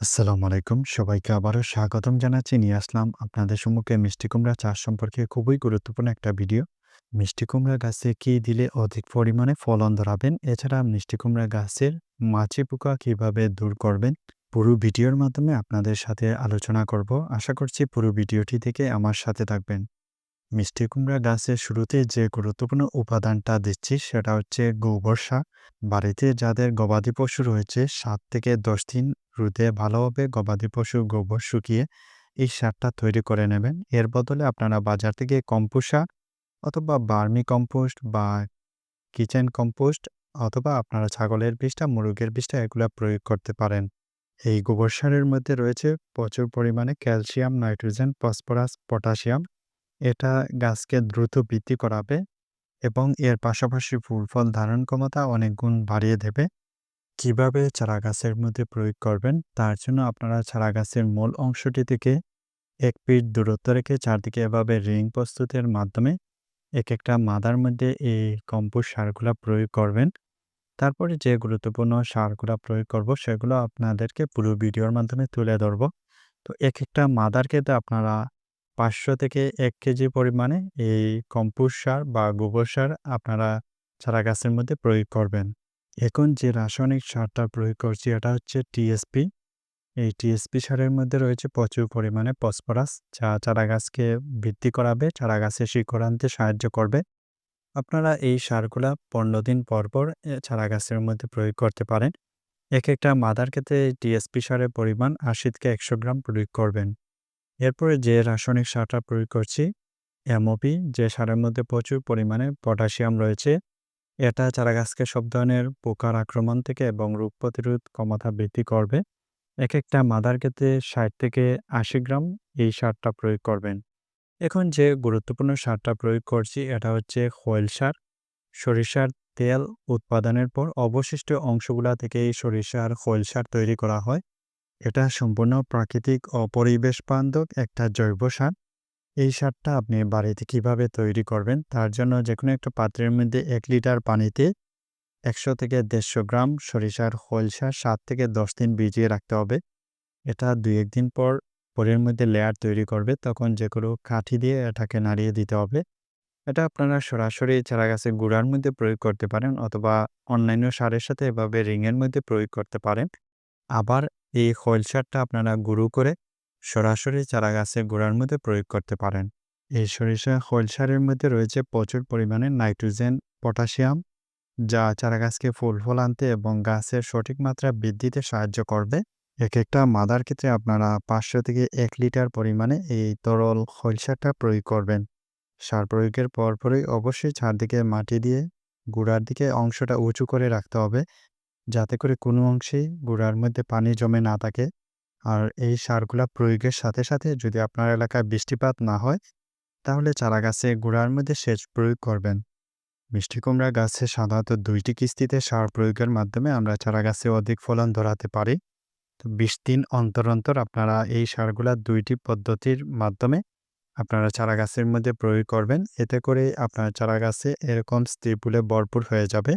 আসসালামু আলাইকুম। সবাইকে আবারও স্বাগতম জানাচ্ছি। নিয়ে আসলাম আপনাদের সম্মুখে মিষ্টি কুমড়া চাষ সম্পর্কে খুবই গুরুত্বপূর্ণ একটা ভিডিও। মিষ্টি কুমড়া গাছে কী দিলে অধিক পরিমাণে ফলন ধরাবেন? এছাড়া মিষ্টি কুমড়া গাছের মাছি পোকা কীভাবে দূর করবেন? পুরো ভিডিওর মাধ্যমে আপনাদের সাথে আলোচনা করব। আশা করছি পুরো ভিডিওটি থেকে আমার সাথে থাকবেন। মিষ্টি কুমড়া গাছের শুরুতে যে গুরুত্বপূর্ণ উপাদানটা দিচ্ছি সেটা হচ্ছে গোবর সার। বাড়িতে যাদের গবাদি পশু রয়েছে সাত থেকে ১০ দিন রোদে ভালোভাবে গবাদি পশুর গোবর শুকিয়ে এই সারটা তৈরি করে নেবেন। এর বদলে আপনারা বাজার থেকে কম্পোস্ট সার অথবা বার্মি কম্পোস্ট বা কিচেন কম্পোস্ট অথবা আপনারা ছাগলের বিষটা, মুরগের বিষটা এগুলো প্রয়োগ করতে পারেন। এই গোবর সারের মধ্যে রয়েছে প্রচুর পরিমাণে ক্যালসিয়াম, নাইট্রোজেন, ফসফরাস, পটাশিয়াম। এটা গাছকে দ্রুত বৃদ্ধি করাবে এবং এর পাশাপাশি ফুল ফল ধারণ ক্ষমতা অনেক গুণ বাড়িয়ে দেবে। কীভাবে চারা গাছের মধ্যে প্রয়োগ করবেন তার জন্য আপনারা চারা গাছের মূল অংশটি থেকে এক ফিট দূরত্ব রেখে চারদিকে এভাবে রিং প্রস্তুতের মাধ্যমে এক একটা মাদার মধ্যে এই কম্পোস্ট সারগুলা প্রয়োগ করবেন। তারপরে যে গুরুত্বপূর্ণ সারগুলা প্রয়োগ করব, সেগুলো আপনাদেরকে পুরো ভিডিওর মাধ্যমে তুলে ধরব। তো এক একটা মাদার ক্ষেত্রে আপনারা ৫০০ থেকে এক কেজি পরিমাণে এই কম্পোস্ট সার বা গোবর সার আপনারা চারা গাছের মধ্যে প্রয়োগ করবেন। এখন যে রাসায়নিক সারটা প্রয়োগ করছি এটা হচ্ছে টিএসপি। এই টিএসপি সারের মধ্যে রয়েছে প্রচুর পরিমাণে ফসফরাস যা চারা গাছকে বৃদ্ধি করাবে, চারা গাছের শিকড় আনতে সাহায্য করবে। আপনারা এই সারগুলা ১৫ দিন পর, পর এ চারা গাছের মধ্যে প্রয়োগ করতে পারেন। এক একটা মাদার ক্ষেত্রে টিএসপি সারের পরিমাণ ৮০ থেকে ১০০ গ্রাম প্রয়োগ করবেন। এরপরে যে রাসায়নিক সারটা প্রয়োগ করছি এমওপি যে সারের মধ্যে প্রচুর পরিমাণে পটাশিয়াম রয়েছে। এটা চারা গাছকে সব ধরনের পোকার আক্রমণ থেকে এবং রোগ প্রতিরোধ ক্ষমতা বৃদ্ধি করবে। এক একটা মাদার ক্ষেত্রে ৬০ থেকে ৮০ গ্রাম এই সারটা প্রয়োগ করবেন। এখন যে গুরুত্বপূর্ণ সারটা প্রয়োগ করছি, এটা হচ্ছে খৈল সার। সরিষার তেল উৎপাদনের পর অবশিষ্ট অংশগুলা থেকে এই সরিষার খৈল সার তৈরি করা হয়। এটা সম্পূর্ণ প্রাকৃতিক ও পরিবেশ বান্ধব একটা জৈব সার। এই সারটা আপনি বাড়িতে কীভাবে তৈরি করবেন তার জন্য যে কোনো একটা পাত্রের মধ্যে এক লিটার পানিতে ১০০ থেকে ১৫০ গ্রাম সরিষার খৈল সার ৭ থেকে ১০ দিন ভিজিয়ে রাখতে হবে। এটা ২-১ দিন পর পরের মধ্যে লেয়ার তৈরি করবে, তখন যে কোনো কাঠি দিয়ে এটাকে নাড়িয়ে দিতে হবে। এটা আপনারা সরাসরি চারা গাছের গোড়ার মধ্যে প্রয়োগ করতে পারেন অথবা অন্যান্য সারের সাথে এভাবে রিংয়ের মধ্যে প্রয়োগ করতে পারেন। আবার এই খৈল সারটা আপনারা গুঁড়ো করে সরাসরি চারা গাছের গোড়ার মধ্যে প্রয়োগ করতে পারেন। এই সরিষা খৈল সারের মধ্যে রয়েছে প্রচুর পরিমাণে নাইট্রোজেন, পটাশিয়াম যা চারা গাছকে ফুল ফল আনতে এবং গাছের সঠিক মাত্রা বৃদ্ধিতে সাহায্য করবে। এক একটা মাদার ক্ষেত্রে আপনারা ৫০০ থেকে এক লিটার পরিমাণে এই তরল খৈল সারটা প্রয়োগ করবেন। সার প্রয়োগের পরপরই অবশ্যই চারদিকে মাটি দিয়ে গোড়ার দিকে অংশটা উঁচু করে রাখতে হবে যাতে করে কোনো অংশেই গোড়ার মধ্যে পানি জমে না থাকে। আর এই সারগুলা প্রয়োগের সাথে, সাথে যদি আপনার এলাকায় বৃষ্টিপাত না হয় তাহলে চারা গাছে গোড়ার মধ্যে সেচ প্রয়োগ করবেন। মিষ্টি কুমড়া গাছে সাধারণত দুইটি কিস্তিতে সার প্রয়োগের মাধ্যমে আমরা চারা গাছে অধিক ফলন ধরাতে পারি। তো ২০ দিন অন্তর, অন্তর আপনারা এই সারগুলা দুইটি পদ্ধতির মাধ্যমে আপনারা চারা গাছের মধ্যে প্রয়োগ করবেন। এতে করে আপনার চারা গাছে এরকম স্ত্রী ফুলে ভরপুর হয়ে যাবে।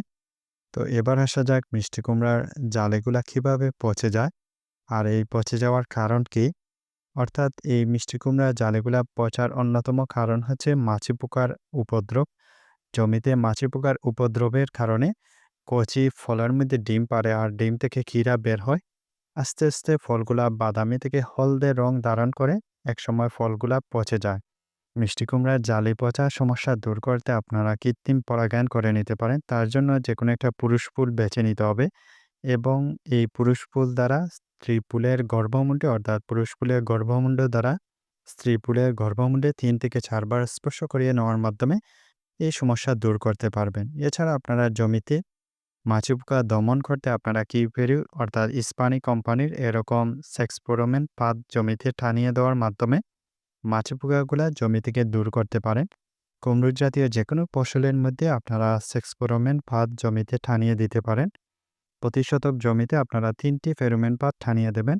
তো এবার আসা যাক মিষ্টি কুমড়ার জালেগুলা কীভাবে পচে যায় আর এই পচে যাওয়ার কারণ কি? অর্থাৎ এই মিষ্টি কুমড়ার জালেগুলা পচার অন্যতম কারণ হচ্ছে মাছি পোকার উপদ্রব। জমিতে মাছি পোকার উপদ্রবের কারণে কচি ফলের মধ্যে ডিম পাড়ে আর ডিম থেকে ক্ষীরা বের হয়। আস্তে, আস্তে ফলগুলা বাদামি থেকে হলদে রং ধারণ করে একসময় ফলগুলা পচে যায়। মিষ্টি কুমড়ার জালি পচা সমস্যা দূর করতে আপনারা কৃত্রিম পরাগায়ন করে নিতে পারেন। তার জন্য যে কোনো একটা পুরুষ ফুল বেছে নিতে হবে এবং এই পুরুষ ফুল দ্বারা স্ত্রী ফুলের গর্ভমুণ্ডে অর্থাৎ পুরুষ ফুলের গর্ভমুণ্ড দ্বারা স্ত্রী ফুলের গর্ভমুণ্ডে ৩ থেকে চারবার স্পর্শ করিয়ে নেওয়ার মাধ্যমে এই সমস্যা দূর করতে পারবেন। এছাড়া আপনারা জমিতে মাছি পোকা দমন করতে আপনারা কিউপেরিউ অর্থাৎ ইস্পানি কোম্পানির এরকম সেক্সপোরোমেন পাত জমিতে টানিয়ে দেওয়ার মাধ্যমে মাছি পোকাগুলা জমি থেকে দূর করতে পারেন। কুমড়ো জাতীয় যে কোনো ফসলের মধ্যে আপনারা সেক্সপোরোমেন পাত জমিতে ঠানিয়ে দিতে পারেন। প্রতি শতক জমিতে আপনারা ৩ টি ফেরোমন পাত টানিয়ে দেবেন।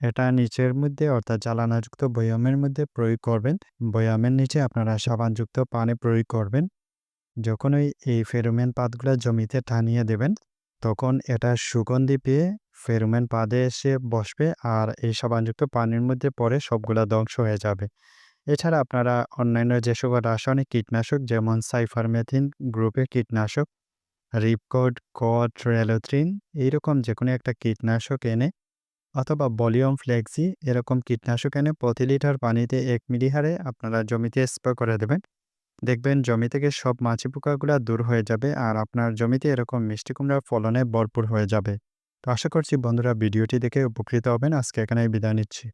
এটা নিচের মধ্যে অর্থাৎ জ্বালানাযুক্ত বয়ামের মধ্যে প্রয়োগ করবেন। বয়ামের নিচে আপনারা সাবানযুক্ত পানি প্রয়োগ করবেন। যখনই এই ফেরোমেন পাতগুলা জমিতে টানিয়ে দেবেন, তখন এটা সুগন্ধি পেয়ে ফেরোমন ফাঁদে এসে বসবে আর এই সাবানযুক্ত পানির মধ্যে পড়ে সবগুলা ধ্বংস হয়ে যাবে। এছাড়া আপনারা অন্যান্য যে সকল রাসায়নিক কীটনাশক যেমন সাইফারমেথিন গ্রুপের কীটনাশক, রিপকোড, কড, রেলোথ্রিন এইরকম যে কোনো একটা কীটনাশক এনে অথবা ভলিউম ফ্লেক্সি এরকম কীটনাশক এনে প্রতি লিটার পানিতে এক মিলি হারে আপনারা জমিতে স্প্রে করে দেবেন। দেখবেন জমি থেকে সব মাছি পোকাগুলা দূর হয়ে যাবে আর আপনার জমিতে এরকম মিষ্টি কুমড়ার ফলনে ভরপুর হয়ে যাবে। তো আশা করছি বন্ধুরা ভিডিওটি দেখে উপকৃত হবেন। আজকে এখানেই বিদায় নিচ্ছি।